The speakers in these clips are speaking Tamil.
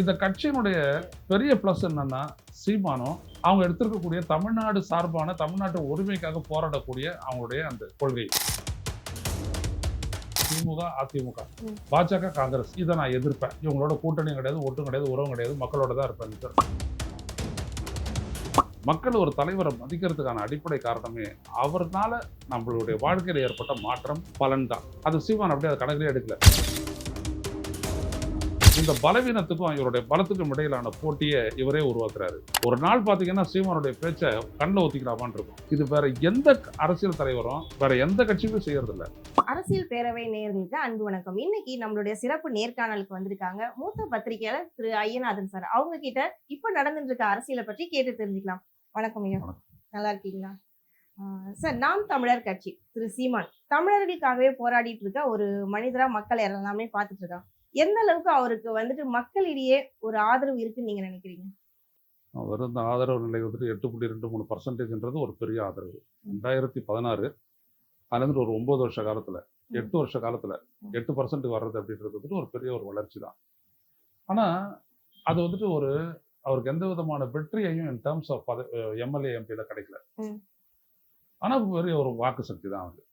இந்த கட்சியினுடைய பெரிய ப்ளஸ் என்னன்னா சீமானம் அவங்க எடுத்திருக்கக்கூடிய தமிழ்நாடு சார்பான தமிழ்நாட்டு உரிமைக்காக போராடக்கூடிய அவங்களுடைய அந்த கொள்கை. திமுக அதிமுக. பாஜக காங்கிரஸ். இதை நான் எதிர்ப்பேன். இவங்களோட கூட்டணியும் கிடையாது ஒட்டும் கிடையாது உறவும் கிடையாது மக்களோட தான் இருப்பேன் சார் மக்கள் ஒரு தலைவரை மதிக்கிறதுக்கான அடிப்படை காரணமே அவர்னால நம்மளுடைய வாழ்க்கையில் ஏற்பட்ட மாற்றம் பலன் தான். அது சீமான் அப்படியே அதை கணக்கிலே எடுக்கல. இந்த பலவீனத்துக்கும் இவருடைய பலத்துக்கும் இடையிலான போட்டியை இவரே உருவாக்குறாரு. ஒரு நாள் பாத்தீங்கன்னா சீமானுடைய பேச்சை கண்ணில் ஊத்திக்கலாமான்னு இருக்கும். இது வேற எந்த அரசியல் தலைவரும் வேற எந்த கட்சியும் செய்யறது இல்ல அரசியல் பேரவை நேயர்களுக்கு அன்பு வணக்கம். இன்னைக்கு நம்மளுடைய சிறப்பு நேர்காணலுக்கு வந்திருக்காங்க மூத்த பத்திரிகையாளர் திரு ஐயநாதன் சார். அவங்க கிட்ட இப்ப நடந்துட்டு இருக்க அரசியலை பற்றி கேட்டு தெரிஞ்சுக்கலாம். வணக்கம் ஐயா. நல்லா இருக்கீங்களா? சார் நாம் தமிழர் கட்சி திரு சீமான் தமிழர்களுக்காகவே போராடிட்டு இருக்க ஒரு மனிதரா மக்கள் எல்லாமே பார்த்துட்டு இருக்காங்க எந்த அளவுக்கு அவருக்கு வந்துட்டு மக்களிடையே ஒரு ஆதரவு இருக்குன்னு நீங்க நினைக்கிறீங்க? அவர் இந்த ஆதரவு நிலை வந்துட்டு எட்டு புள்ளி ரெண்டு மூணு பர்சன்டேஜ்ன்றது ஒரு பெரிய ஆதரவு. ரெண்டாயிரத்தி பதினாறு அதுலேருந்து ஒரு ஒன்பது வருஷ காலத்துல எட்டு வருஷ காலத்துல. எட்டு பர்சன்ட் வர்றது அப்படின்றது வந்துட்டு ஒரு பெரிய ஒரு வளர்ச்சி தான். ஆனா அது வந்துட்டு ஒரு அவருக்கு எந்த விதமான வெற்றியையும் இன் டேர்ம்ஸ் ஆஃப் பத எம்எல்ஏ எம்பியில கிடைக்கல. ம். ஆனா பெரிய ஒரு வாக்கு சக்தி தான் அவருக்கு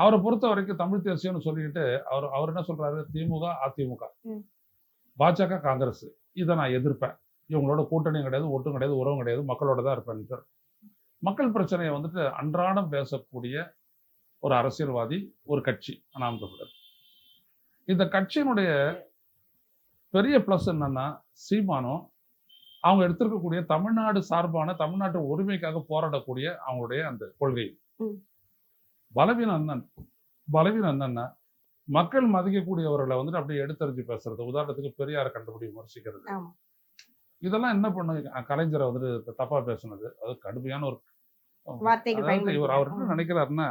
அவரை பொறுத்த வரைக்கும் தமிழ் தேசியம்னு சொல்லிட்டு அவர் அவர் என்ன சொல்றாரு? திமுக அதிமுக. பாஜக காங்கிரஸ். இதை நான் எதிர்ப்பேன். இவங்களோட கூட்டணியும் கிடையாது ஒட்டும் கிடையாது உறவும் கிடையாது மக்களோட தான் இருப்பேன். மக்கள் பிரச்சனையை வந்துட்டு அன்றாடம் பேசக்கூடிய ஒரு அரசியல்வாதி ஒரு கட்சி நாம் தமிழர் இந்த கட்சியினுடைய பெரிய ப்ளஸ் என்னன்னா சீமானம் அவங்க எடுத்திருக்கக்கூடிய தமிழ்நாடு சார்பான தமிழ்நாட்டு உரிமைக்காக போராடக்கூடிய அவங்களுடைய அந்த கொள்கை. பலவீனம் என்னன்னு பலவீனம் என்னன்னா மக்கள் மதிக்கக்கூடியவர்களை வந்துட்டு அப்படியே எடுத்தறிஞ்சு பேசுறது. உதாரணத்துக்கு பெரியாரை கண்டுபிடி விமர்சிக்கிறது. இதெல்லாம் என்ன பண்ணு கலைஞரை வந்துட்டு தப்பா பேசுனது. அது கடுமையான ஒரு இவர் அவர் என்ன நினைக்கிறாருன்னா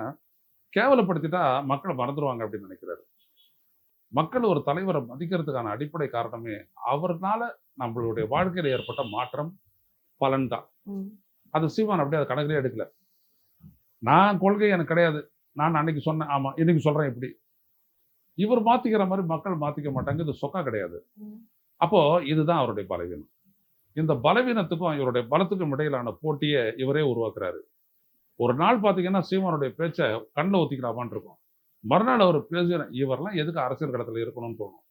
கேவலப்படுத்திட்டா மக்களை மறந்துடுவாங்க அப்படின்னு நினைக்கிறாரு. மக்கள் ஒரு தலைவரை மதிக்கிறதுக்கான அடிப்படை காரணமே அவர்னால நம்மளுடைய வாழ்க்கையில ஏற்பட்ட மாற்றம் பலன் தான். அது சீமான் அப்படியே அதை கணக்கிலே எடுக்கல. நான் கொள்கை எனக்கு கிடையாது. நான் அன்னைக்கு சொன்னேன் ஆமா இன்னைக்கு சொல்றேன் இப்படி. இவர் மாத்திக்கிற மாதிரி மக்கள் மாத்திக்க மாட்டாங்க இது சொக்கா கிடையாது. ம். அப்போ இதுதான் அவருடைய பலவீனம். இந்த பலவீனத்துக்கும் இவருடைய பலத்துக்கும் இடையிலான போட்டியை இவரே உருவாக்குறாரு. ஒரு நாள் பாத்தீங்கன்னா சீமானுடைய பேச்சை கண்ணில் ஊத்திக்கலாமான்னு இருக்கும். மறுநாள் அவர் பேசுகிற இவரெல்லாம் எதுக்கு அரசியல் களத்துல இருக்கணும்னு தோணும்.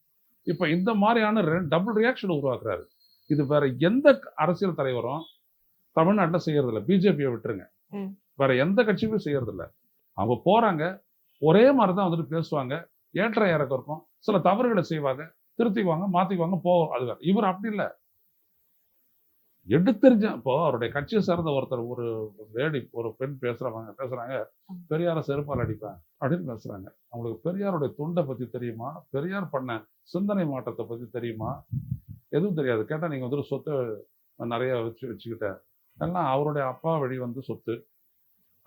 இப்ப இந்த மாதிரியான டபுள் ரியாக்ஷன் உருவாக்குறாரு. இது வேற எந்த அரசியல் தலைவரும் தமிழ்நாட்டில் செய்யறது இல்ல பிஜேபியை விட்டுருங்க. வேற எந்த கட்சியுமே செய்யறது இல்ல அவங்க போறாங்க ஒரே மாதிரி தான் வந்துட்டு பேசுவாங்க. ஏற்ற இறக்கம் இருக்கும். சில தவறுகளை செய்வாங்க திருத்திக்குவாங்க மாத்திக்குவாங்க போவோம் அது வேறு. இவர் அப்படி இல்லை. எடுத்தெரிஞ்ச இப்போ அவருடைய கட்சியை சார்ந்த ஒருத்தர் ஒரு லேடி ஒரு பெண் பேசுறவங்க பேசுறாங்க பெரியார செருப்பால் அடிப்பேன் அப்படின்னு பேசுறாங்க. அவங்களுக்கு பெரியாருடைய தொண்டை பத்தி தெரியுமா? பெரியார் பண்ண சிந்தனை மாற்றத்தை பத்தி தெரியுமா? எதுவும் தெரியாது. கேட்டா நீங்க வந்துட்டு சொத்து நிறைய வச்சு வச்சுக்கிட்ட. எல்லாம் அவருடைய அப்பா வழி வந்து சொத்து.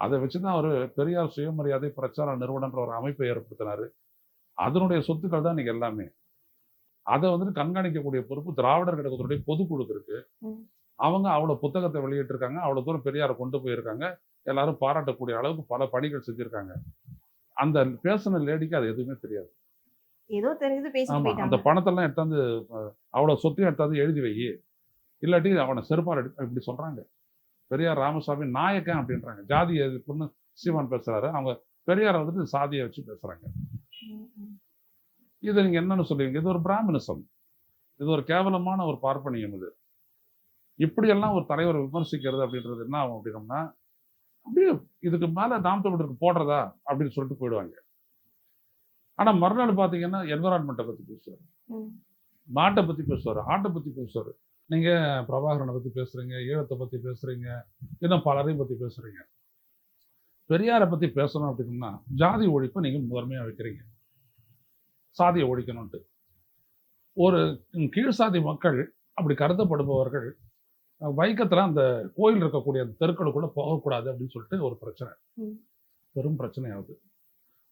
அதை வச்சுதான் அவர் பெரியார் சுயமரியாதை பிரச்சார நிறுவனன்ற ஒரு அமைப்பை ஏற்படுத்தினாரு. அதனுடைய சொத்துக்கள் தான் நீங்க எல்லாமே. அதை வந்துட்டு கண்காணிக்கக்கூடிய பொறுப்பு திராவிடர் கழகத்துடைய பொதுக்குழுக்கு இருக்கு. அவங்க அவ்வளவு புத்தகத்தை வெளியிட்டிருக்காங்க. அவ்வளவு தூரம் பெரியாரை கொண்டு போயிருக்காங்க. எல்லாரும் பாராட்டக்கூடிய அளவுக்கு பல பணிகள் செஞ்சிருக்காங்க. அந்த பேசின லேடிக்கு அது எதுவுமே தெரியாது. ஏதோ தெரிஞ்சது பேசிட்டு ஆமா அந்த பணத்தெல்லாம் எடுத்தாந்து அஹ், அவ்வளவு சொத்தையும் எடுத்தாந்து எழுதி வை. இல்லாட்டி அவனை செருப்பால் இப்படி சொல்றாங்க. பெரியார் ராமசாமி நாயக்கன் அப்படின்றாங்க. ஜாதி எதிர்ப்புன்னு சீமான் பேசுறாரு. அவங்க பெரியாரை வந்துட்டு சாதியை வச்சு பேசுறாங்க. இது நீங்க என்னன்னு சொல்லுவீங்க? இது ஒரு பிராமணிசம் இது ஒரு கேவலமான ஒரு பார்ப்பனியம் இது. இப்படியெல்லாம் ஒரு தலைவரை விமர்சிக்கிறது அப்படின்றது என்ன ஆகும் அப்படின்னம்னா அப்படியே இதுக்கு மேல நாம் தமிழருக்கு போடுறதா அப்படின்னு சொல்லிட்டு போயிடுவாங்க. ஆனா மறுநாள் பாத்தீங்கன்னா என்வரான்மெண்ட்டை பத்தி பேசுவார். மாட்டை பத்தி பேசுவார் ஆட்டை பத்தி பேசுவார். நீங்க பிரபாகரனை பத்தி பேசுறீங்க ஈழத்தை பத்தி பேசுறீங்க இன்னும் பலரையும் பத்தி பேசுறீங்க. பெரியாரை பத்தி பேசணும் அப்படின்னா ஜாதி ஒழிப்பை நீங்க முதன்மையா வைக்கிறீங்க. சாதியை ஒழிக்கணும்ட்டு ஒரு கீழ் சாதி மக்கள் அப்படி கருதப்படுபவர்கள் வைக்கத்துல அந்த கோயில் இருக்கக்கூடிய அந்த தெருக்களுக்குள்ள போகக்கூடாது அப்படின்னு சொல்லிட்டு ஒரு பிரச்சனை. பெரும் பிரச்சனை ஆகுது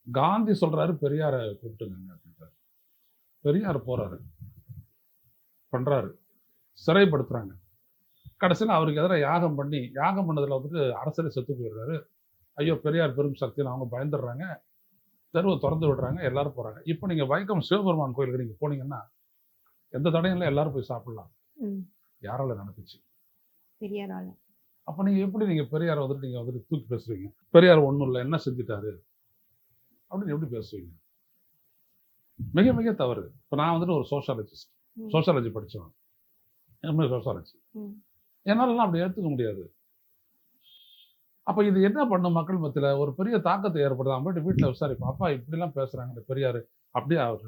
காந்தி சொல்றாரு பெரியாரை கூப்பிட்டுங்க அப்படின்றாரு பெரியார் போறாரு. பண்றாரு. சிறைப்படுத்துறாங்க. கடைசியில் அவருக்கு எதிராக யாகம் பண்ணி யாகம் பண்ணதுல வந்துட்டு அரசரை செத்து போயிடுறாரு. ஐயோ பெரியார் பெரும் சக்தின்னு அவங்க பயந்துடுறாங்க. தெருவை திறந்து விடுறாங்க எல்லாரும் போறாங்க. இப்போ நீங்க வைக்கம் சிவபெருமான் கோயிலுக்கு நீங்க போனீங்கன்னா எந்த தடையும் இல்லை எல்லாரும் போய் சாப்பிடலாம். யாரால நடந்துச்சு? பெரியார் ஆளு அப்ப நீங்க எப்படி நீங்க பெரியார் வந்துட்டு நீங்க வந்துட்டு தூக்கி பேசுறீங்க? பெரியார் ஒண்ணும் இல்லை என்ன செஞ்சுட்டாரு? அப்படின்னு எப்படி பேசுவீங்க? மிக மிக தவறு. இப்ப நான் வந்துட்டு ஒரு சோஷியாலஜிஸ்ட். சோஷியாலஜி படிச்சவன் எம்ஏ சோஷியாலஜி ம். என்னாலலாம் அப்படி ஏத்துக்க முடியாது. அப்ப இது என்ன பண்ணும் மக்கள் மத்தியில? ஒரு பெரிய தாக்கத்தை ஏற்படுது அவன் போயிட்டு வீட்டுல விசாரிப்போம். அப்பா இப்படிலாம் பேசுறாங்க இந்த பெரியாரு. அப்படியே அவர்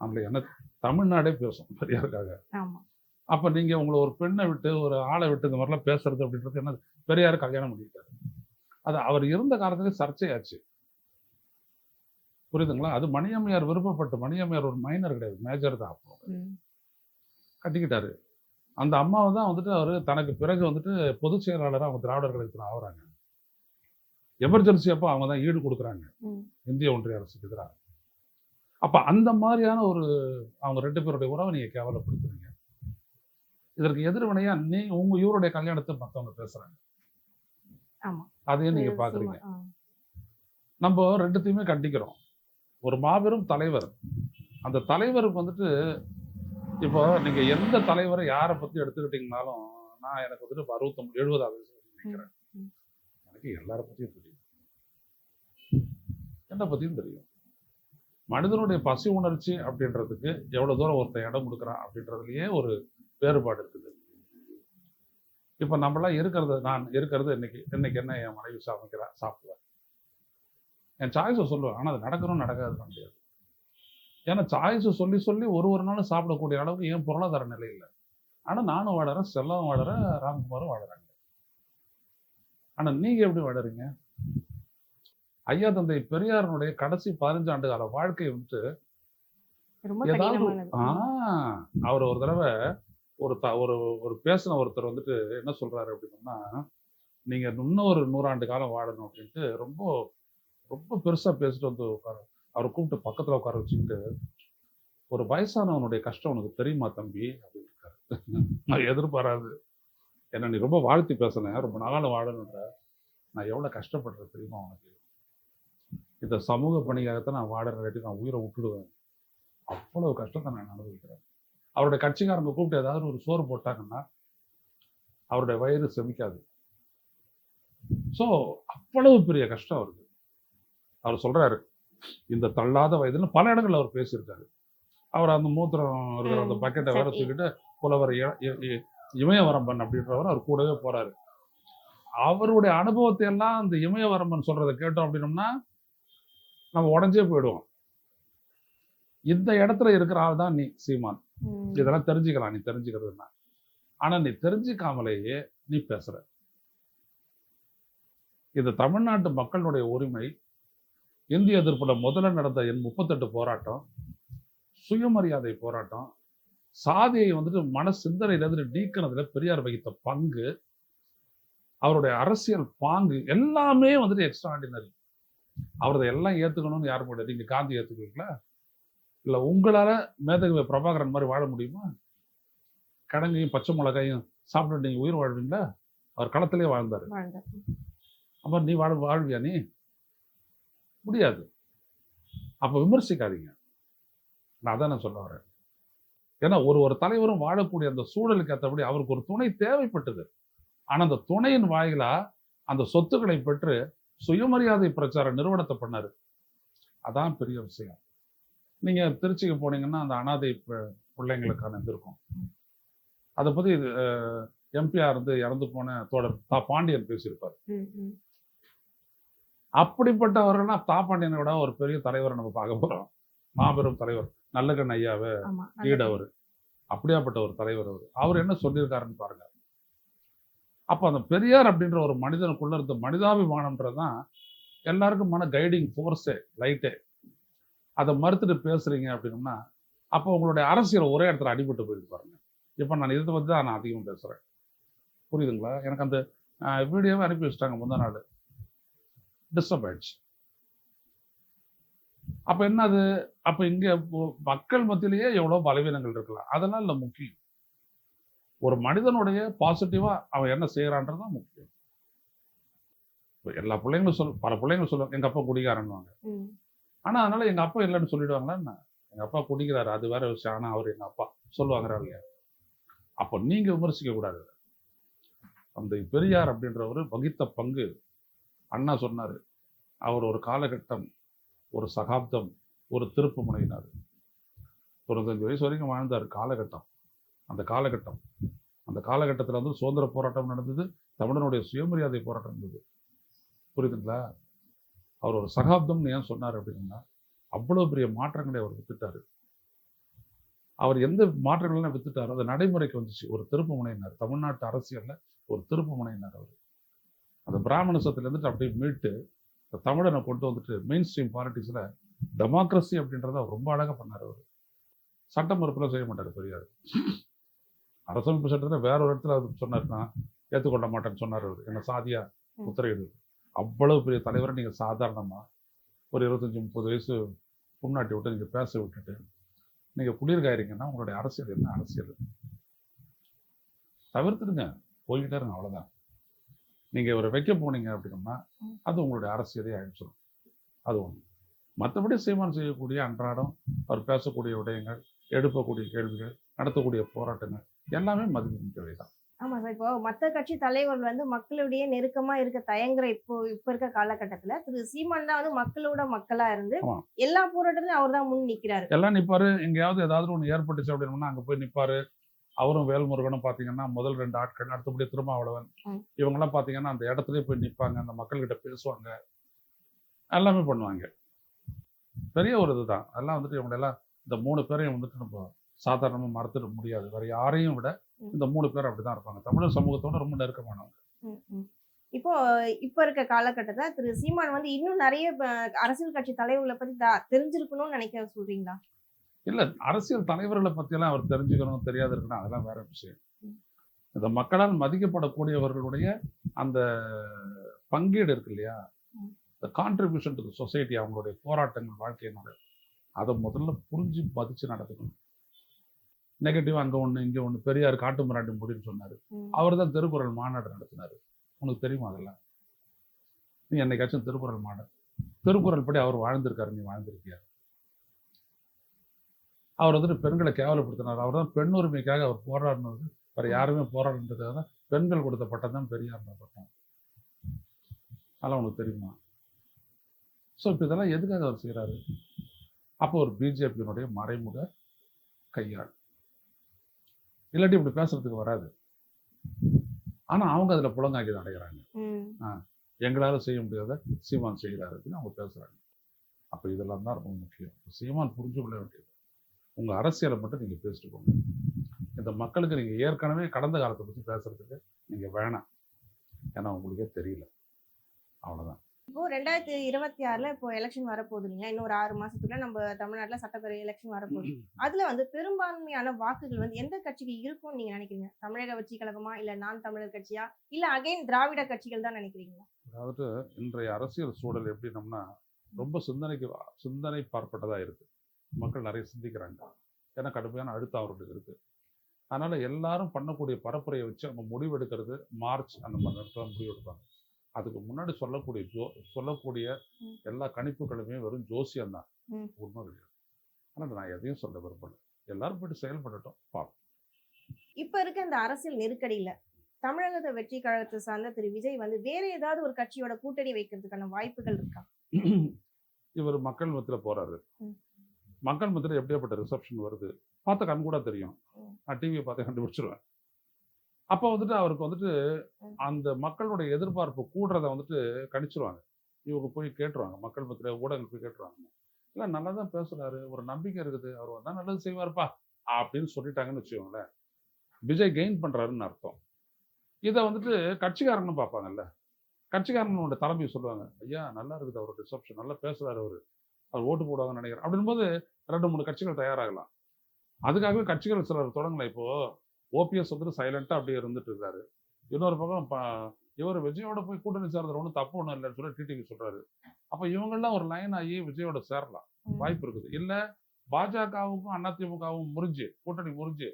நம்மள என்ன தமிழ்நாடே பேசும் பெரியாருக்காக. அப்ப நீங்க உங்களை ஒரு பெண்ணை விட்டு ஒரு ஆளை விட்டு இந்த மாதிரிலாம் பேசுறது அப்படின்றது என்ன பெரியார் கல்யாணம் பண்ணிட்டாரு அது அவர் இருந்த காலத்துல சர்ச்சையாச்சு. புரியுதுங்களா? அது மணியம்மையார் விருப்பப்பட்டு மணியம்மையார் ஒரு மைனர் கிடையாது. மேஜர் தான் அப்போ. கட்டிக்கிட்டாரு. அந்த அம்மாவை தான் வந்துட்டு அவர் தனக்கு பிறகு வந்துட்டு பொதுச் செயலாளராக அவங்க திராவிடர் கழகத்தில் ஆகுறாங்க எமர்ஜென்சி அப்போ அவங்க தான் ஈடு கொடுக்குறாங்க. இந்திய ஒன்றிய அரசுக்கு எதிராக அப்ப அந்த மாதிரியான ஒரு அவங்க ரெண்டு பேருடைய உறவை நீங்க கேவலப்படுத்துறீங்க. இதற்கு எதிர்வினையா நீ உங்க இவருடைய கல்யாணத்தை மத்தவங்க பேசுறாங்க. ஆமா. அதையும் நீங்க சீமா- பாக்குறீங்க. ஆ. நம்ம ரெண்டுத்தையுமே கண்டிக்கிறோம். ஒரு மாபெரும் தலைவர். அந்த தலைவருக்கு வந்துட்டு இப்போ நீங்க எந்த தலைவரை யாரை பத்தி எடுத்துக்கிட்டீங்கனாலும் நான் எனக்கு வந்துட்டு அறுபத்தொம்பது எழுபதாவது நினைக்கிறேன். எனக்கு எல்லார பத்தியும் தெரியும். என்னை பத்தியும் தெரியும்? மனிதனுடைய பசி உணர்ச்சி அப்படின்றதுக்கு எவ்வளவு தூரம் ஒருத்தன் இடம் கொடுக்குறான் அப்படின்றதுலயே ஒரு வேறுபாடு இருக்குது. இப்ப நம்மளாம் இருக்கிறது நான் இருக்கிறது இன்னைக்கு இன்னைக்கு என்ன என் மனைவி சமைக்கிறா சாப்பிடுவேன் என் சாய்ஸை சொல்லுவேன். ஆனா அது நடக்கணும் நடக்காது முடியாது. ஏன்னா சாய்ஸை சொல்லி சொல்லி ஒரு ஒரு நாளும் சாப்பிடக்கூடிய அளவுக்கு என் பொருளாதார நிலை இல்லை ஆனா நானும் வாழறேன் செல்லம் வாழறேன் ராம்குமாரும் வாழறாங்க. ஆனா நீங்க எப்படி வாழறீங்க? ஐயா தந்தை பெரியாரனுடைய கடைசி பதினஞ்சு ஆண்டு கால வாழ்க்கை ரொம்ப ஏதாவது கடினமானது. ஆ அவர் ஒரு தடவை ஒரு த ஒரு ஒரு பேசின ஒருத்தர் வந்துட்டு என்ன சொல்றாரு அப்படின்னா நீங்க இன்னும் ஒரு நூறாண்டு காலம் வாழணும் அப்படின்ட்டு ரொம்ப ரொம்ப பெருசா பேசிட்டு வந்து உட்கார அவரை கூப்பிட்டு பக்கத்துல உட்கார வச்சுக்கிட்டு ஒரு வயசானவனுடைய கஷ்டம் உனக்கு தெரியுமா தம்பி? அப்படின்னு இருக்காரு. நான் எதிர்பாராது. ஏன்னா நீ ரொம்ப வாழ்த்தி பேசுனேன் ரொம்ப நாள் வாழணுன்ற. நான் எவ்வளோ கஷ்டப்படுறேன் தெரியுமா உனக்கு? இந்த சமூக பணிக்காகத்தான் நான் வாடுறேன் நான் உயிரை விட்டுடுவேன். அவ்வளவு கஷ்டத்தை நான் அனுபவிக்கிறேன். அவருடைய கட்சிக்காரங்க கூப்பிட்டு ஏதாவது ஒரு சோறு போட்டாங்கன்னா அவருடைய வயிறு செமிக்காது. ஸோ அவ்வளவு பெரிய கஷ்டம் அவருக்கு. அவர் சொல்றாரு இந்த தள்ளாத வயதுல பல இடங்கள்ல அவர் பேசியிருக்காரு. அவர் அந்த மூத்திரம் இருக்கிற அந்த பக்கெட்டை வேற. தூக்கிட்டு புலவர் இமயவரம்பன் அப்படின்றவர் அவர் கூடவே போறாரு. அவருடைய அனுபவத்தை எல்லாம் அந்த இமயவரம்பன் சொல்றதை கேட்டோம் அப்படின்னோம்னா நம்ம உடஞ்சே போயிடுவோம். இந்த இடத்துல இருக்கிற ஆள் தான் நீ சீமான். இதெல்லாம் தெரிஞ்சுக்கலாம் நீ தெரிஞ்சுக்கிறதுனா ஆனா நீ தெரிஞ்சுக்காமலேயே நீ பேசுற. இது தமிழ்நாட்டு மக்களுடைய உரிமை இந்திய எதிர்ப்புல முதல்ல நடந்த என் முப்பத்தெட்டு போராட்டம் சுயமரியாதை போராட்டம் சாதியை வந்துட்டு மன சிந்தனையிலிருந்து நீக்கினதுல பெரியார் வகித்த பங்கு அவருடைய அரசியல் பாங்கு எல்லாமே வந்துட்டு எக்ஸ்ட்ராடினரி அவரதை எல்லாம் ஏத்துக்கணும்னு யாரும் கிடையாது நீங்க காந்தி ஏத்துக்குவீங்களா இல்ல உங்களால மேதகவி பிரபாகரன் மாதிரி வாழ முடியுமா? கடங்கையும் பச்சை மிளகாயும் சாப்பிட்டு நீங்க உயிர் வாழ்வீங்களா? அவர் களத்திலே வாழ்ந்தாரு. வாழ்ந்தார். அப்ப நீ வாழ வாழ்வியா நீ? முடியாது. அப்ப விமர்சிக்காதீங்க. நான் அதான் நான் சொல்ல வரேன். ஏன்னா ஒரு ஒரு தலைவரும் வாழக்கூடிய அந்த சூழலுக்கு ஏற்றபடி அவருக்கு ஒரு துணை தேவைப்பட்டது. ஆனா அந்த துணையின் வாயிலா அந்த சொத்துக்களை பெற்று சுயமரியாதை பிரச்சார நிறுவனத்தை பண்ணாரு. அதான் பெரிய விஷயம். நீங்க திருச்சிக்கு போனீங்கன்னா அந்த அனாதை பிள்ளைங்களுக்கான இது இருக்கும். அதை பத்தி எம்பியா இருந்து இறந்து போன தோழர் தா. பாண்டியன் பேசியிருப்பார். பாண்டியனை விட ஒரு பெரிய தலைவரை நம்ம பார்க்க போறோம். மாபெரும் தலைவர். நல்லகண் ஐயாவை ஆமா ஈடு அவர். அப்படியாப்பட்ட ஒரு தலைவர் அவர். அவர் என்ன சொல்லியிருக்காருன்னு பாருங்க. அப்ப அந்த பெரியார் அப்படின்ற ஒரு மனிதனுக்குள்ள இருந்த மனிதாபிமானம்ன்றதுதான் எல்லாருக்கும் மன கைடிங் ஃபோர்ஸே லைட்டே அதை மறுத்துட்டு பேசுறீங்க அப்படின்னம்னா அப்போ உங்களுடைய அரசியல் ஒரே இடத்துல அடிபட்டு போயிருக்கு பாருங்க. இப்போ நான் இதை பத்தி தான் நான் அதிகம் பேசுறேன். புரியுதுங்களா? எனக்கு அந்த வீடியோவை அனுப்பி வச்சிட்டாங்க முந்தா நாள். டிஸ்டர்ப் அப்ப என்னது? அப்ப இங்க மக்கள் மத்தியிலேயே எவ்வளவு பலவீனங்கள் இருக்கலாம். அதெல்லாம் இல்ல முக்கியம். ஒரு மனிதனுடைய பாசிட்டிவா அவன் என்ன செய்யறான்றதுதான் முக்கியம். எல்லா பிள்ளைங்களும் சொல் பல பிள்ளைங்களும் சொல்லுவாங்க எங்க அப்பா குடிகாரன்வாங்க ம். ஆனா அதனால எங்க அப்பா இல்லைன்னு சொல்லிடுவாங்களா என்ன? எங்க அப்பா குடிக்கிறாரு அது வேற விஷயம். ஆனா அவர் எங்க அப்பா சொல்லுவாங்கிறாரு இல்லையா? அப்போ நீங்க விமர்சிக்க கூடாது. அந்த பெரியார் அப்படின்றவர் வகித்த பங்கு அண்ணா சொன்னாரு. அவர் ஒரு காலகட்டம் ஒரு சகாப்தம் ஒரு திருப்பு முனையினார். தொண்ணூத்தஞ்சு வயசு வரைக்கும் வாழ்ந்தார் காலகட்டம். அந்த காலகட்டம் அந்த காலகட்டத்தில் வந்து சுதந்திர போராட்டம் நடந்தது தமிழனுடைய சுயமரியாதை போராட்டம் இருந்தது புரியுதுங்களா? அவர் ஒரு சகாப்தம்னு ஏன் சொன்னார் அப்படின்னா அவ்வளோ பெரிய மாற்றங்களை அவர் வித்துட்டாரு. அவர் எந்த மாற்றங்கள்லாம் வித்துட்டாரோ அது நடைமுறைக்கு வந்துச்சு. ஒரு திருப்பு முனையினார். தமிழ்நாட்டு அரசியலில் ஒரு திருப்பு முனையினார் அவர். அந்த பிராமணிசத்துல இருந்துட்டு அப்படியே மீட்டு இந்த தமிழனை கொண்டு வந்துட்டு மெயின் ஸ்ட்ரீம் பாலிட்டிக்ஸ்ல டெமோக்ரஸி அப்படின்றத ரொம்ப அழகா பண்ணார் அவர். சட்ட மறுப்புலாம் செய்ய மாட்டார் பெரியார். அரசமைப்பு சட்டத்தில் வேற ஒரு இடத்துல அவர் சொன்னார்னா ஏற்றுக்கொள்ள மாட்டேன்னு சொன்னார் அவர். என்ன சாதியா ம். முத்திரையிடு அவ்வளவு பெரிய தலைவரை நீங்க சாதாரணமா ஒரு இருபத்தஞ்சி முப்பது வயசு முன்னாட்டி விட்டு நீங்க பேச விட்டுட்டு நீங்க குளிர்காயிருங்கன்னா உங்களுடைய அரசியல் என்ன அரசியல்? தவிர்த்துடுங்க. போய்கிட்டே இருங்க அவ்வளவுதான். நீங்க ஒரு வைக்க போனீங்க அப்படின்னா. அது உங்களுடைய அரசியலே அழிச்சிடும் அது ஒண்ணு. மற்றபடி சீமான் செய்யக்கூடிய அன்றாடம் அவர் பேசக்கூடிய விடயங்கள் எழுப்பக்கூடிய கேள்விகள் நடத்தக்கூடிய போராட்டங்கள் எல்லாமே மதிப்புமிக்கவை தான் ஆமா சார். இப்போ மத்த கட்சி தலைவர்கள் வந்து மக்களுடைய நெருக்கமா இருக்க தயங்குற இப்போ இப்ப இருக்க காலகட்டத்துல திரு சீமான் தான் வந்து மக்களோட மக்களா இருந்து. எல்லா போராட்டத்திலும் அவர் தான் முன் நிக்கிறாரு. எல்லாம் நிப்பாரு. எங்கேயாவது ஏதாவது ஒன்று ஏற்பட்டுச்சு அப்படின்னா அங்க போய் நிப்பாரு. அவரும் வேல்முருகனும் பாத்தீங்கன்னா முதல் ரெண்டு ஆட்கள் அடுத்தபடி திருமாவளவன். இவங்கெல்லாம் பாத்தீங்கன்னா அந்த இடத்துலயே போய் நிப்பாங்க அந்த மக்கள்கிட்ட பேசுவாங்க. எல்லாமே பண்ணுவாங்க. பெரிய ஒரு இதுதான். அதெல்லாம் வந்துட்டு இவங்க எல்லாம் இந்த மூணு பேரையும் வந்துட்டு நம்ம சாதாரணமா மறந்துட முடியாது. வேற யாரையும் விட. இந்த மூணு பேர் அப்படிதான் இருப்பாங்க. தமிழர் சமூகத்தோட ரொம்ப நெருக்கமானவங்க. இப்போ இப்ப இருக்க காலகட்டத்துல திரு சீமான் வந்து இன்னும் நிறைய அரசியல் கட்சி தலைவர்களை பத்தி தெரிஞ்சிருக்கணும்னு நினைக்க சொல்றீங்களா? இல்ல அரசியல் தலைவர்களை பத்தியெல்லாம் அவர் தெரிஞ்சுக்கணும் தெரியாது இருக்கணும் அதெல்லாம் வேற விஷயம். இந்த மக்களால் மதிக்கப்படக்கூடியவர்களுடைய அந்த பங்கீடு இருக்கு இல்லையா. இந்த கான்ட்ரிபியூஷன் டு சொசைட்டி அவங்களுடைய போராட்டங்கள் வாழ்க்கையினுடைய அதை முதல்ல புரிஞ்சு மதிச்சு நடத்துக்கணும். நெகட்டிவ் அங்க ஒண்ணு இங்க ஒண்ணு பெரியார் காட்டு மிராண்டி முடின்னு சொன்னாரு. அவர் தான் திருக்குறள் மாநாடு நடத்தினாரு. உனக்கு தெரியுமா அதெல்லாம்? நீ என்னைக்காச்சும் திருக்குறள் மாநாடு. திருக்குறள் படி அவர் வாழ்ந்திருக்காரு நீ வாழ்ந்திருக்கியா? அவர் வந்துட்டு பெண்களை கேவலப்படுத்தினார். அவர் தான் பெண் உரிமைக்காக அவர் போராடினது. வேற யாருமே போராடினதுக்காக தான் பெண்கள் கொடுத்த பட்டம் தான் பெரியார் பட்டம் அதெல்லாம் உனக்கு தெரியுமா? ஸோ இப்போ இதெல்லாம் எதுக்காக அவர் செய்கிறாரு அப்போ ஒரு பிஜேபியினுடைய மறைமுக கையாள். இல்லாட்டி இப்படி பேசுறதுக்கு வராது. ஆனா அவங்க அதுல புலங்காக்கி தான் அடைகிறாங்க ம். எங்களால செய்ய முடியாத சீமான் செய்கிறாரு அப்படின்னு அவங்க பேசுறாங்க. அப்ப இதெல்லாம் தான் ரொம்ப முக்கியம். சீமான் புரிஞ்சு கொள்ள வேண்டியது. உங்க அரசியலை மட்டும் நீங்க பேசிட்டு போங்க. இந்த மக்களுக்கு நீங்க ஏற்கனவே கடந்த காலத்தை பத்தி பேசுறதுக்கு நீங்க வேணாம். ஏன்னா உங்களுக்கே தெரியல. அவ்வளவுதான். இப்போ ரெண்டாயிரத்தி இருபத்தி ஆறுல இப்போ எலெக்ஷன் வரப்போகுது இல்லைங்களா? இன்னும் ஒரு ஆறு மாசத்துக்குள்ள நம்ம தமிழ்நாட்டுல சட்டப்பேரவை எலெக்ஷன் வரப்போகுது. அதுல வந்து பெரும்பான்மையான வாக்குகள் வந்து எந்த கட்சிக்கு இருக்கும்னு நீங்க நினைக்கிறீங்க? தமிழக வெற்றி கழகமா? இல்ல நான் தமிழர் கட்சியா? இல்ல அகைன் திராவிட கட்சிகள் தான் நினைக்கிறீங்களா? அதாவது இன்றைய அரசியல் சூழல் எப்படின்னம்னா ரொம்ப சிந்தனைக்கு சிந்தனை பார்ப்பட்டதா இருக்கு. மக்கள் நிறைய சிந்திக்கிறாங்க. ஏன்னா கடுமையான அழுத்தம் அவர்களுக்கு இருக்கு. அதனால எல்லாரும் பண்ணக்கூடிய பரப்புரையை வச்சு அவங்க முடிவெடுக்கிறது மார்ச் அந்த மாதிரி நேரத்தில் முடிவெடுப்பாங்க அதுக்கு முன்னாடி சொல்லக்கூடிய ஜோ சொல்லக்கூடிய. எல்லா கணிப்புகளுமே வெறும் ஜோசியம் தான். உண்மை கிடையாது ஆனால் நான் எதையும் சொல்ல விரும்பல. எல்லாரும் போயிட்டு செயல்படட்டும். பார்ப்போம் இப்ப இருக்க இந்த அரசியல் நெருக்கடியில தமிழகத்தை வெற்றி கழகத்தை சார்ந்த திரு விஜய் வந்து வேற ஏதாவது ஒரு கட்சியோட கூட்டணி வைக்கிறதுக்கான வாய்ப்புகள் இருக்கா? இவர் மக்கள் மத்தியில் போறாரு. மக்கள் மத்தியில் எப்படியாப்பட்ட ரிசப்ஷன் வருது? பார்த்த கண் கூட தெரியும். நான் டிவியை பார்த்து கண்டுபிடிச்சிருவேன். அப்போ வந்துட்டு அவருக்கு வந்துட்டு. அந்த மக்களுடைய எதிர்பார்ப்பு கூடுறத வந்துட்டு கணிச்சிருவாங்க. இவங்க போய் கேட்டுருவாங்க. மக்கள் மத்தியில் ஊடகங்கள் போய் கேட்டுருவாங்க. இல்லை நல்லா தான் பேசுறாரு. ஒரு நம்பிக்கை இருக்குது. அவர் வந்தா நல்லது செய்வார்ப்பா. அப்படின்னு சொல்லிட்டாங்கன்னு வச்சுக்கோங்களேன். விஜய் கெயின் பண்றாருன்னு அர்த்தம். இதை வந்துட்டு கட்சிக்காரங்களும் பார்ப்பாங்கல்ல. கட்சிக்காரங்களோட தலைமை சொல்லுவாங்க. ஐயா நல்லா இருக்குது. அவர் ரிசப்ஷன் நல்லா பேசுறாரு அவரு. அவர் ஓட்டு போடுவாங்கன்னு நினைக்கிறேன். அப்படின்போது ரெண்டு மூணு கட்சிகள் தயாராகலாம். அதுக்காகவே கட்சிகள் சிலர் தொடங்கல. இப்போ ஓபிஎஸ் வந்துட்டு சைலண்டா அப்படியே இருந்துட்டு இருக்காரு. இன்னொரு பக்கம் இவர் விஜயோட போய் கூட்டணி சேர்றது ஒன்றும் தப்பு ஒன்றும் இல்லைன்னு சொல்லி டிடிவி சொல்றாரு. அப்ப இவங்கெல்லாம் ஒரு லைன் ஆகி விஜயோட சேரலாம். வாய்ப்பு இருக்குது. இல்ல பாஜகவுக்கும் அதிமுகவும் முறிஞ்சு கூட்டணி முறிஞ்சு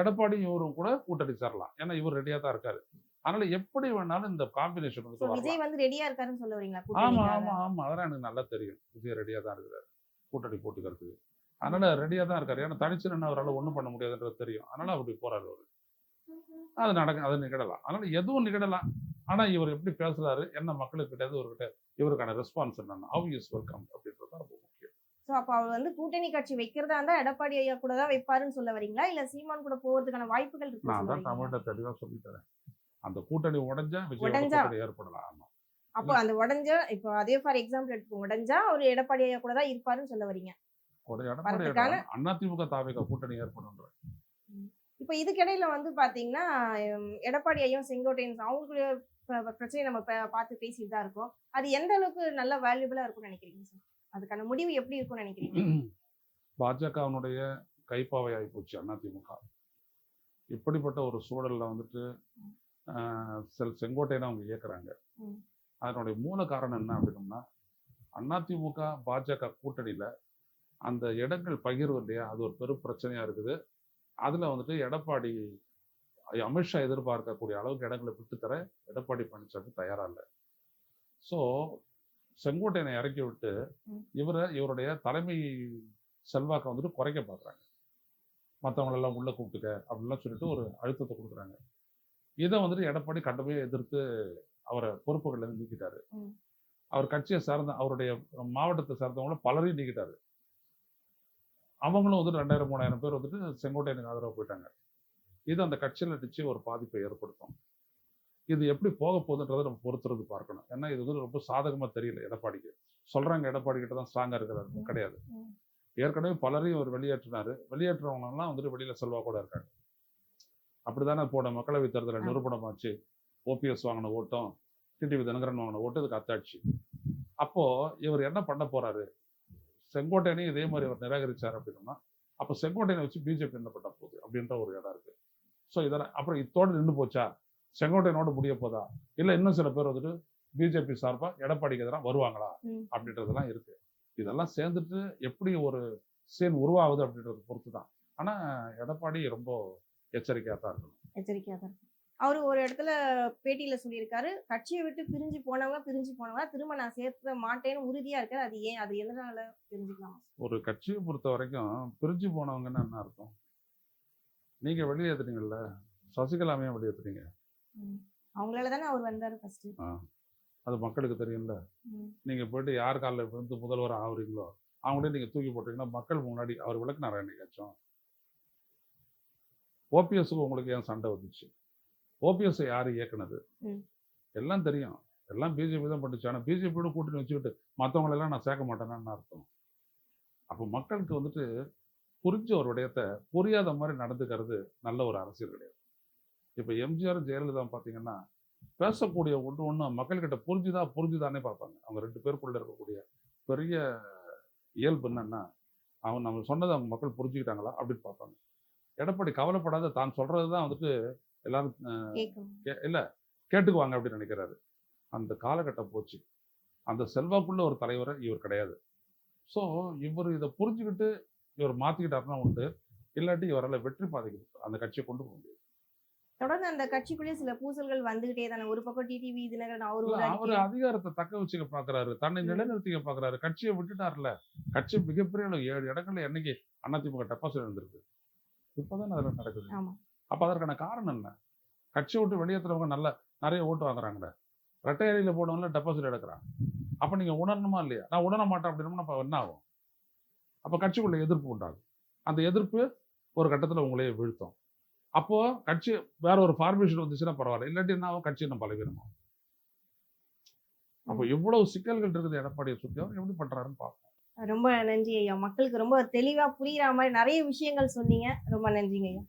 எடப்பாடியும் இவரும் கூட கூட்டணி சேரலாம். ஏன்னா இவர் ரெடியா தான் இருக்காரு. அதனால எப்படி வேணாலும் இந்த காம்பினேஷன் வந்து விஜய் வந்து ரெடியா இருக்காருன்னு சொல்ல வரீங்களா? ஆமா? ஆமா ஆமா. அதெல்லாம் எனக்கு நல்லா தெரியும். விஜய் ரெடியா தான் இருக்கிறாரு கூட்டணி போட்டுக்கிறதுக்கு. அதனால ரெடியா தான் இருக்காரு. ஏன்னா தனிச்சு நின்று அவரால் ஒன்றும் பண்ண முடியாதுன்றது தெரியும். அதனால அப்படி போறாரு அவரு. அது நடக்க அது நிகழலாம். அதனால எதுவும் நிகழலாம். ஆனா இவர் எப்படி பேசுறாரு என்ன மக்களுக்கு கிடையாது இவர்கிட்ட இவருக்கான ரெஸ்பான்ஸ் என்னன்னா ஹவ் இஸ் வெல்கம் அப்படின்றது தான் ரொம்ப முக்கியம். சோ அப்ப அவர் வந்து கூட்டணி கட்சி வைக்கிறதா இருந்தா எடப்பாடி ஐயா கூட தான் வைப்பாருன்னு சொல்ல வரீங்களா? இல்ல சீமான் கூட போறதுக்கான வாய்ப்புகள் நான் இருக்கு தான் தமிழ்கிட்ட தெளிவா சொல்லித்தரேன் அந்த கூட்டணி உடைஞ்சா? கூட்டணி ஏற்படலாம். ஆமா. அப்போ அந்த உடஞ்ச இப்போ அதே ஃபார் எக்ஸாம்பிள் எடுத்துக்கோங்க உடஞ்சா அவர் எடப்பாடி ஐயா கூட தான் இருப்பாருன்னு சொல்ல வரீங்க. ஒரு அதிமுக தாவிக கூட்டணி ஏற்படும்ன்ற. இப்போ இதுக்கிடையில வந்து பாத்தீங்கன்னா எடப்பாடி ஐயும் செங்கோட்டையன் அவங்களுடைய ப- ப- பிரச்சனையை நம்ம பார்த்து பேசிட்டு தான் இருக்கோம். அது எந்த அளவுக்கு நல்ல வேல்யூபிளா இருக்கும்னு நினைக்கிறீங்க சார்? அதுக்கான முடிவு எப்படி இருக்கும்னு நினைக்கிறீங்க? பாஜகவினுடைய கைப்பாவை ஆகிப்போச்சு அதிமுக இப்படிப்பட்ட ஒரு சூழல்ல வந்துட்டு செல் செங்கோட்டையனை அவங்க இயக்குறாங்க. அதனுடைய மூல காரணம் என்ன அப்படின்னம்னா அதிமுக பாஜக கூட்டணியில அந்த இடங்கள் பகிர்வு இல்லையா அது ஒரு பெரும் பிரச்சனையா இருக்குது. அதுல வந்துட்டு எடப்பாடி அமித்ஷா எதிர்பார்க்கக்கூடிய அளவுக்கு இடங்களை விட்டுத்தர எடப்பாடி பழனிசாமி தயாரா இல்லை. ஸோ செங்கோட்டையனை இறக்கி விட்டு. இவரை இவருடைய தலைமை செல்வாக்கை வந்துட்டு குறைக்க பார்க்குறாங்க. மற்றவங்களெல்லாம் உள்ள கூப்பிட்டுக்க அப்படிலாம் சொல்லிட்டு ஒரு அழுத்தத்தை கொடுக்குறாங்க. இதை வந்துட்டு எடப்பாடி கண்டமே எதிர்த்து அவரை பொறுப்புகள்ல இருந்து நீக்கிட்டாரு. அவர் கட்சியை சார்ந்த அவருடைய மாவட்டத்தை சார்ந்தவங்கள பலரையும் நீக்கிட்டாரு. அவங்களும் வந்துட்டு ரெண்டாயிரம் மூணாயிரம் பேர் வந்துட்டு செங்கோட்டையனுக்கு ஆதரவு போயிட்டாங்க. இது அந்த கட்சியில நிச்சயம் ஒரு பாதிப்பை ஏற்படுத்தும். இது எப்படி போக போகுதுன்றதை நம்ம பொறுத்துறது பார்க்கணும். ஏன்னா இது வந்து ரொம்ப சாதகமா தெரியல எடப்பாடிக்கு. சொல்றாங்க எடப்பாடி கிட்ட தான் ஸ்ட்ராங்கா இருக்கிறாரு. கிடையாது. ஏற்கனவே பலரையும் அவர் வெளியேற்றினாரு. வெளியேற்றவங்க எல்லாம் வந்துட்டு வெளியில செல்வா கூட இருக்காங்க. அப்படிதானே போன மக்களவை தேர்தலில். நிரூபணமாச்சு. ஓபிஎஸ் வாங்கின ஓட்டம் டிடிவி தினகரன் வாங்கின ஓட்டு இதுக்கு அத்தாட்சி. அப்போ இவர் என்ன பண்ண போறாரு? செங்கோட்டையனையும் இதே மாதிரி அவர் நிராகரிச்சார் அப்படின்னா அப்போ செங்கோட்டையனை வச்சு பிஜேபி என்ன பண்ண போகுது அப்படின்ற ஒரு இடம் இருக்கு. ஸோ இதெல்லாம் அப்புறம் இதோட நின்று போச்சா? செங்கோட்டையனோட முடிய போதா? இல்லை இன்னும் சில பேர் வந்துட்டு பிஜேபி சார்பா எடப்பாடிக்கு எதிராக வருவாங்களா. அப்படின்றதெல்லாம் இருக்கு. இதெல்லாம் சேர்ந்துட்டு எப்படி ஒரு சீன் உருவாகுது அப்படின்றத பொறுத்து தான் ஆனா எடப்பாடி ரொம்ப எச்சரிக்கையா தான் இருக்கணும். எச்சரிக்கையா தான். அவரு ஒரு இடத்துல பேட்டியில சொல்லியிருக்காரு கட்சியை விட்டு பிரிஞ்சு போனவங்க பிரிஞ்சு போனவங்க திரும்ப நான் சேர்க்க மாட்டேன்னு உறுதியா இருக்காரு. அது ஏன் அது எதனால தெரிஞ்சுக்கலாம்? ஒரு கட்சியை பொறுத்த வரைக்கும் பிரிஞ்சு போனவங்கன்னா என்ன அர்த்தம்? நீங்க வெளியேத்துறீங்கல்ல சசிகலாமையும் வெளியேத்துறீங்க அவங்களால தானே அவர் வந்தாரு ஃபர்ஸ்ட் அது மக்களுக்கு தெரியும்ல. நீங்க போயிட்டு யார் காலில் விழுந்து முதல்வர் ஆகுறீங்களோ அவங்களே நீங்க தூக்கி போட்டீங்கன்னா மக்கள் முன்னாடி அவர் விளக்குனாரா என்னைக்காச்சும்? ஓபிஎஸ்க்கு உங்களுக்கு ஏன் சண்டை வந்துச்சு? ஓபிஎஸ் யாரு இயக்குனது. எல்லாம் தெரியும். எல்லாம் பிஜேபி தான் பண்ணுச்சு ஆனால் பிஜேபியோட கூட்டணி வச்சுக்கிட்டு மற்றவங்களெல்லாம் நான் சேர்க்க மாட்டேன்னு அர்த்தம். அப்போ மக்களுக்கு வந்துட்டு புரிஞ்ச ஒரு விடயத்தை புரியாத மாதிரி நடந்துக்கிறது நல்ல ஒரு அரசியல் கிடையாது. இப்போ எம்ஜிஆர் ஜெயலலிதா பார்த்தீங்கன்னா பேசக்கூடிய ஒன்று ஒன்று மக்கள்கிட்ட புரிஞ்சுதா புரிஞ்சுதானே பார்ப்பாங்க. அவங்க ரெண்டு பேருக்குள்ள இருக்கக்கூடிய பெரிய இயல்பு என்னன்னா அவன் நம்ம சொன்னதை அவங்க மக்கள் புரிஞ்சுக்கிட்டாங்களா அப்படின்னு பார்ப்பாங்க. எடப்பாடி கவலைப்படாத தான் சொல்றது தான் வந்துட்டு எல்லாரும் இல்ல கேட்டுக்குவாங்க அப்படின்னு நினைக்கிறாரு. அந்த காலகட்டம் போச்சு. அந்த செல்வாக்குள்ள ஒரு தலைவரை இவர் கிடையாது. ஸோ இவர் இதை புரிஞ்சுக்கிட்டு இவர் மாத்திக்கிட்டாருன்னா உண்டு. இல்லாட்டி இவரால் வெற்றி பாதைக்கு அந்த கட்சியை கொண்டு போக முடியாது. தொடர்ந்து அந்த கட்சிக்குள்ளேயே சில பூசல்கள் வந்துகிட்டே தானே. ஒரு பக்கம் டிடிவி தினகரன் அவர் அவரு அதிகாரத்தை தக்க வச்சுக்க பாக்குறாரு. தன்னை. நிலைநிறுத்திக்க பாக்குறாரு. கட்சியை விட்டுட்டாருல கட்சி மிகப்பெரிய அளவு ஏழு இடங்கள்ல என்னைக்கு அதிமுக டெபாசிட் இருந்திருக்கு. இப்பதான் அதுல நடக்குது. அப்ப அதற்கான காரணம் என்ன? கட்சியை விட்டு வெளியேற்றுறவங்க நல்ல நிறைய ஓட்டு வாங்குறாங்களே ரெட்டை அறையில போனவங்கள டெபாசிட் எடுக்கிறான். அப்ப நீங்க உணரணுமா இல்லையா? நான் உணர மாட்டேன் அப்படின்னா அப்ப என்ன ஆகும்? அப்ப கட்சிக்குள்ள எதிர்ப்பு உண்டாகும் அந்த எதிர்ப்பு ஒரு கட்டத்துல உங்களையே வீழ்த்தும். அப்போ கட்சி வேற ஒரு ஃபார்மேஷன் வந்துச்சுன்னா பரவாயில்ல. இல்லாட்டி என்ன ஆகும்? கட்சி நம்ம பலவீனமாகும். அப்போ எவ்வளவு சிக்கல்கள் இருக்குது எடப்பாடியை சுத்தி. அவர் எப்படி பண்றாருன்னு பார்ப்போம். ரொம்ப நன்றி ஐயா மக்களுக்கு ரொம்ப தெளிவா புரியுற மாதிரி நிறைய விஷயங்கள் சொன்னீங்க. ரொம்ப நன்றிங்க ஐயா